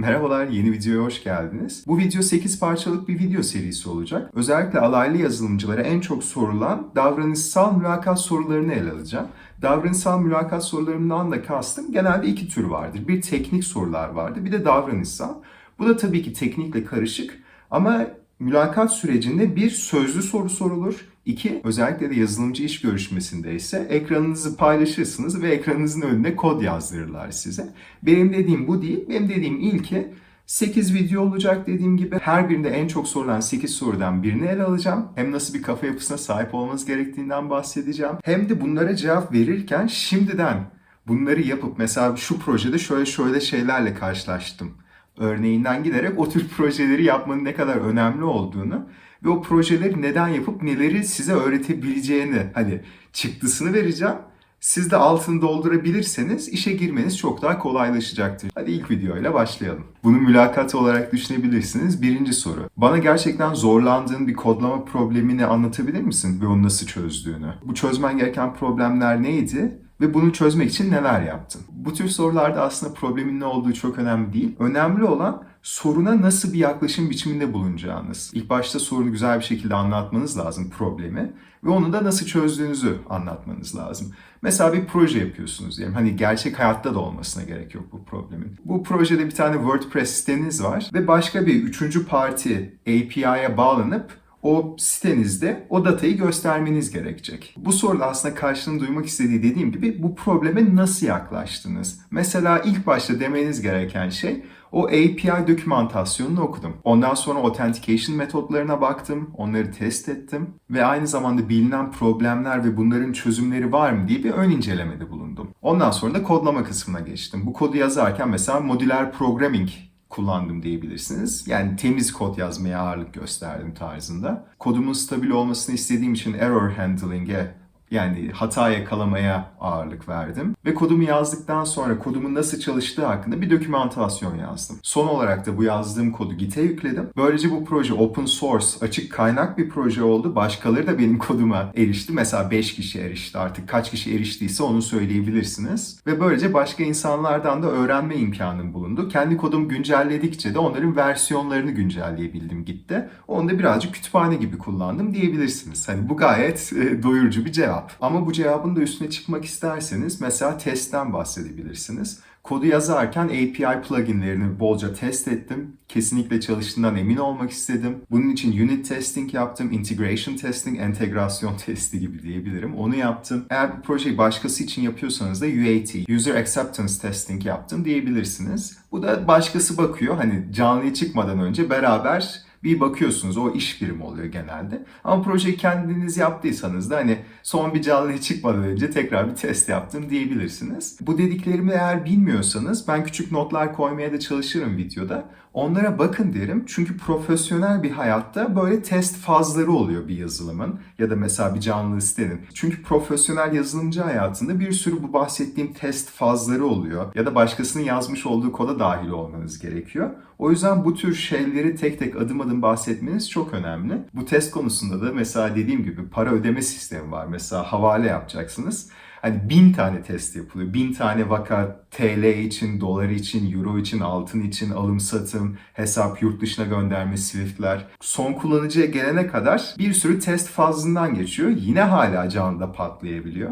Merhabalar, yeni videoya hoş geldiniz. Bu video 8 parçalık bir video serisi olacak. Özellikle alaylı yazılımcılara en çok sorulan davranışsal mülakat sorularını ele alacağım. Davranışsal mülakat sorularından da kastım genelde iki tür vardır. Bir teknik sorular vardır, bir de davranışsal. Bu da tabii ki teknikle karışık ama mülakat sürecinde bir sözlü soru sorulur. İki, özellikle de yazılımcı iş görüşmesinde ise ekranınızı paylaşırsınız ve ekranınızın önüne kod yazdırırlar size. Benim dediğim bu değil. Benim dediğim ilki 8 video olacak dediğim gibi. Her birinde en çok sorulan 8 sorudan birini ele alacağım. Hem nasıl bir kafa yapısına sahip olmanız gerektiğinden bahsedeceğim. Hem de bunlara cevap verirken şimdiden bunları yapıp mesela şu projede şöyle şöyle şeylerle karşılaştım örneğinden giderek o tür projeleri yapmanın ne kadar önemli olduğunu ve o projeleri neden yapıp neleri size öğretebileceğini hani çıktısını vereceğim. Siz de altını doldurabilirseniz işe girmeniz çok daha kolaylaşacaktır. Hadi ilk videoyla başlayalım. Bunu mülakat olarak düşünebilirsiniz. Birinci soru. Bana gerçekten zorlandığın bir kodlama problemini anlatabilir misin ve onu nasıl çözdüğünü? Bu çözmen gereken problemler neydi? Ve bunu çözmek için neler yaptın? Bu tür sorularda aslında problemin ne olduğu çok önemli değil. Önemli olan soruna nasıl bir yaklaşım biçiminde bulunacağınız. İlk başta sorunu güzel bir şekilde anlatmanız lazım problemi ve onu da nasıl çözdüğünüzü anlatmanız lazım. Mesela bir proje yapıyorsunuz diyelim. Hani gerçek hayatta da olmasına gerek yok bu problemin. Bu projede bir tane WordPress siteniz var ve başka bir üçüncü parti API'ye bağlanıp o sitenizde o datayı göstermeniz gerekecek. Bu soruda aslında karşılığını duymak istediği dediğim gibi bu probleme nasıl yaklaştınız? Mesela ilk başta demeniz gereken şey o API dokümantasyonunu okudum. Ondan sonra authentication metotlarına baktım, onları test ettim ve aynı zamanda bilinen problemler ve bunların çözümleri var mı diye bir ön incelemede bulundum. Ondan sonra da kodlama kısmına geçtim. Bu kodu yazarken mesela modüler programming kullandım diyebilirsiniz. Yani temiz kod yazmaya ağırlık gösterdim tarzında. Kodumun stabil olmasını istediğim için error handling'e yani hata yakalamaya ağırlık verdim. Ve kodumu yazdıktan sonra kodumun nasıl çalıştığı hakkında bir dokümantasyon yazdım. Son olarak da bu yazdığım kodu Git'e yükledim. Böylece bu proje open source, açık kaynak bir proje oldu. Başkaları da benim koduma erişti. Mesela 5 kişi erişti artık. Kaç kişi eriştiyse onu söyleyebilirsiniz. Ve böylece başka insanlardan da öğrenme imkanım bulundu. Kendi kodumu güncelledikçe de onların versiyonlarını güncelleyebildim Git'te. Onu da birazcık kütüphane gibi kullandım diyebilirsiniz. Hani bu gayet e, doyurucu bir cevap. Ama bu cevabın da üstüne çıkmak isterseniz mesela testten bahsedebilirsiniz. Kodu yazarken API pluginlerini bolca test ettim. Kesinlikle çalıştığından emin olmak istedim. Bunun için unit testing yaptım, integration testing, entegrasyon testi gibi diyebilirim. Onu yaptım. Eğer bu projeyi başkası için yapıyorsanız da UAT, User Acceptance Testing yaptım diyebilirsiniz. Bu da başkası bakıyor. Hani canlıya çıkmadan önce beraber bir bakıyorsunuz o iş birimi oluyor genelde. Ama projeyi kendiniz yaptıysanız da hani son bir canlıya çıkmadan önce tekrar bir test yaptım diyebilirsiniz. Bu dediklerimi eğer bilmiyorsanız ben küçük notlar koymaya da çalışırım videoda. Onlara bakın derim çünkü profesyonel bir hayatta böyle test fazları oluyor bir yazılımın ya da mesela bir canlı sitenin. Çünkü profesyonel yazılımcı hayatında bir sürü bu bahsettiğim test fazları oluyor ya da başkasının yazmış olduğu koda dahil olmanız gerekiyor. O yüzden bu tür şeyleri tek tek adım adım bahsetmeniz çok önemli. Bu test konusunda da mesela dediğim gibi para ödeme sistemi var. Mesela havale yapacaksınız. Hani bin tane test yapılıyor. Bin tane vaka TL için, dolar için, euro için, altın için, alım satım, hesap, yurt dışına gönderme, swiftler. Son kullanıcıya gelene kadar bir sürü test fazından geçiyor. Yine hala canlıda patlayabiliyor.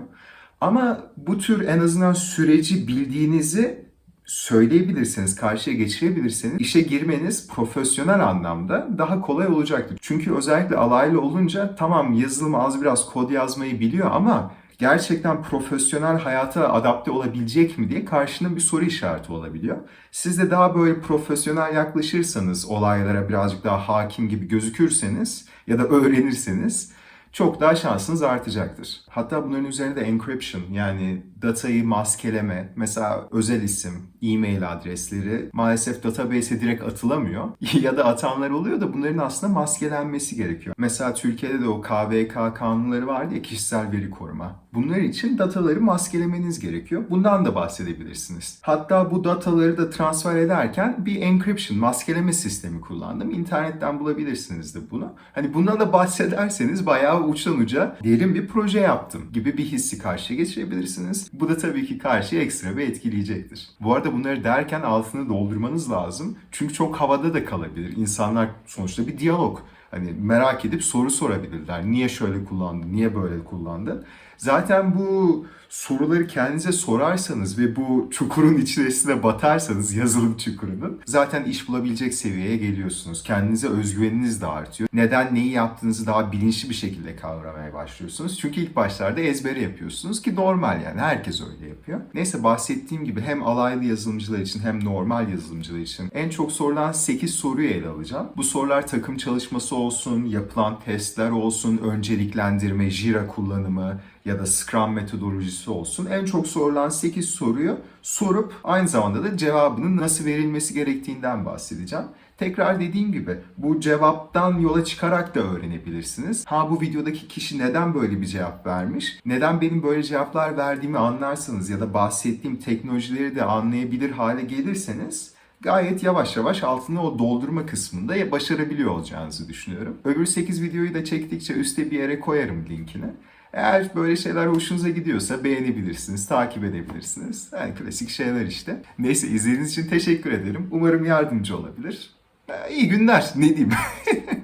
Ama bu tür en azından süreci bildiğinizi söyleyebilirseniz, karşıya geçirebilirseniz işe girmeniz profesyonel anlamda daha kolay olacaktır. Çünkü özellikle alaylı olunca tamam yazılım az biraz kod yazmayı biliyor ama gerçekten profesyonel hayata adapte olabilecek mi diye karşına bir soru işareti olabiliyor. Siz de daha böyle profesyonel yaklaşırsanız, olaylara birazcık daha hakim gibi gözükürseniz ya da öğrenirseniz çok daha şansınız artacaktır. Hatta bunların üzerinde encryption yani datayı maskeleme, mesela özel isim, e-mail adresleri maalesef database'e direkt atılamıyor. ya da atanlar oluyor da bunların aslında maskelenmesi gerekiyor. Mesela Türkiye'de de o KVK kanunları vardı ya kişisel veri koruma. Bunlar için dataları maskelemeniz gerekiyor. Bundan da bahsedebilirsiniz. Hatta bu dataları da transfer ederken bir encryption, maskeleme sistemi kullandım. İnternetten bulabilirsiniz de bunu. Hani bundan da bahsederseniz bayağı veya uçtan uca derin bir proje yaptım gibi bir hissi karşıya geçirebilirsiniz. Bu da tabii ki karşıya ekstra bir etkileyecektir. Bu arada bunları derken altını doldurmanız lazım. Çünkü çok havada da kalabilir. İnsanlar sonuçta bir diyalog. Hani merak edip soru sorabilirler. Niye şöyle kullandın, niye böyle kullandın? Zaten bu soruları kendinize sorarsanız ve bu çukurun içerisine batarsanız yazılım çukurunun zaten iş bulabilecek seviyeye geliyorsunuz. Kendinize özgüveniniz de artıyor. Neden neyi yaptığınızı daha bilinçli bir şekilde kavramaya başlıyorsunuz. Çünkü ilk başlarda ezbere yapıyorsunuz ki normal yani herkes öyle yapıyor. Neyse bahsettiğim gibi hem alaylı yazılımcılar için hem normal yazılımcılar için en çok sorulan 8 soruyu ele alacağım. Bu sorular takım çalışması olsun, yapılan testler olsun, önceliklendirme, Jira kullanımı, ya da Scrum metodolojisi olsun en çok sorulan 8 soruyu sorup aynı zamanda da cevabının nasıl verilmesi gerektiğinden bahsedeceğim. Tekrar dediğim gibi bu cevaptan yola çıkarak da öğrenebilirsiniz. Ha bu videodaki kişi neden böyle bir cevap vermiş? Neden benim böyle cevaplar verdiğimi anlarsanız ya da bahsettiğim teknolojileri de anlayabilir hale gelirseniz gayet yavaş yavaş altını o doldurma kısmında başarabiliyor olacağınızı düşünüyorum. Öbür 8 videoyu da çektikçe üste bir yere koyarım linkini. Eğer böyle şeyler hoşunuza gidiyorsa beğenebilirsiniz, takip edebilirsiniz. Yani klasik şeyler işte. Neyse izlediğiniz için teşekkür ederim. Umarım yardımcı olabilir. Ee, İyi günler ne diyeyim.